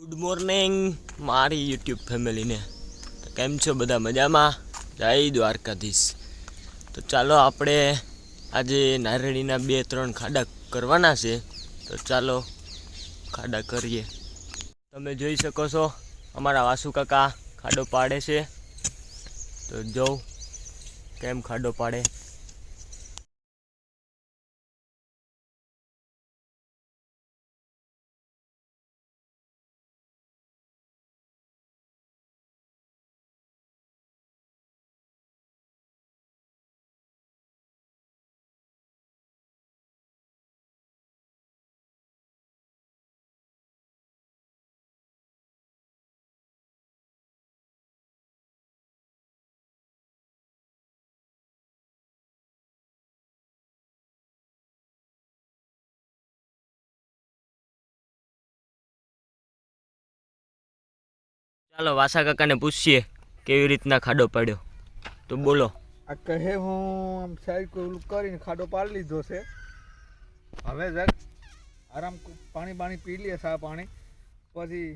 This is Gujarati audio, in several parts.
ગુડ મોર્નિંગ મારી યુટ્યુબ ફેમિલીને. કેમ છો બધા મજામાં? જય દ્વારકાધીશ. તો ચાલો આપણે આજે નારળીના બે ત્રણ ખાડા કરવાના છે. તો ચાલો ખાડા કરીએ. તમે જોઈ શકો છો, અમારા વાસુ કાકા ખાડો પાડે છે. તો જોઉં, કેમ ખાડો પાડે? ચાલો વાસા કાકાને પૂછીએ કેવી રીતના ખાડો પાડ્યો. તો બોલો. આ કહે હું આમ સાઈડ કોલું કરીને ખાડો પાડી લીધો છે. હવે જક આરામ પાણી પાણી પી લઈએ સા પાણી પછી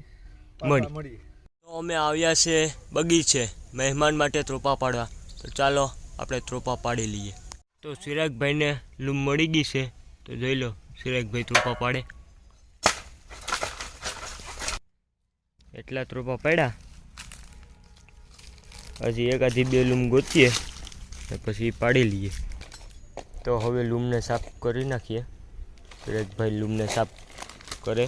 મળી. મળીએ. તો અમે આવ્યા છે બગીચે મહેમાન માટે ત્રોપા પાડવા. તો ચાલો આપણે ત્રોપા પાડી લઈએ. તો ચિરાગભાઈને લૂમ મળી ગઈ છે. તો જોઈ લો ચિરાગભાઈ ત્રોપા પાડે. એટલા ત્રોપા પાડ્યા. હજી એકાદી બે લૂમ ગોતીએ ને પછી પાડી લઈએ. તો હવે લૂમને સાફ કરી નાખીએ. સુરેશભાઈ લૂમને સાફ કરે.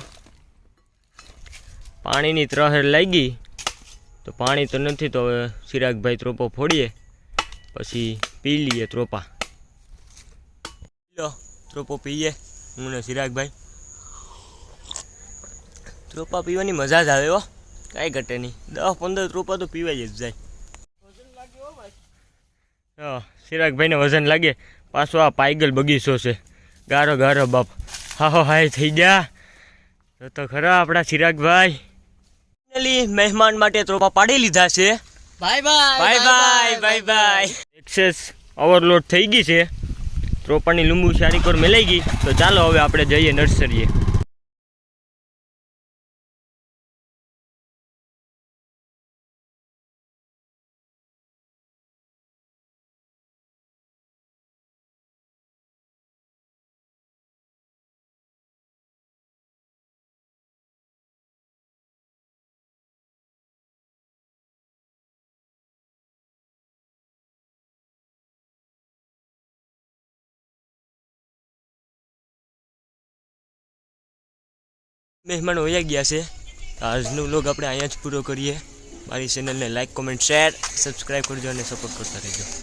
પાણીની ત્રહેર લાગી. તો પાણી તો નથી તો હવે સિરાગભાઈ ત્રોપો ફોડીએ. પછી પી લઈએ ત્રોપા. ત્રોપો પીએ. હું ને સિરાગભાઈ ત્રોપા પીવાની મજા જ આવે હો. કાંઈ ઘટે નહીં. દસ પંદર રૂપિયા તો પીવાય જ જાય. હા ચિરાગભાઈને વજન લાગે. પાછો આ પાયગલ બગીચો છે. ગારો ગારો બાપ. હા હાય થઈ ગયા. તો તો ખરા આપણા ચિરાગભાઈ ફાઇનલી મહેમાન માટે ત્રોપા પાડી લીધા છે. Bye bye bye bye bye bye access overload થઈ ગઈ છે. ત્રોપાની લીંબુ સારી કોર મેલાઈ ગઈ. તો ચાલો હવે આપણે જઈએ નર્સરીએ. મહેમાન વયા ગયા છે. આજનો વ્લોગ આપણે અહીંયા જ પૂરો કરીએ. મારી ચેનલને લાઇક કોમેન્ટ શેર સબસ્ક્રાઈબ કરજો અને સપોર્ટ કરતા રહેજો.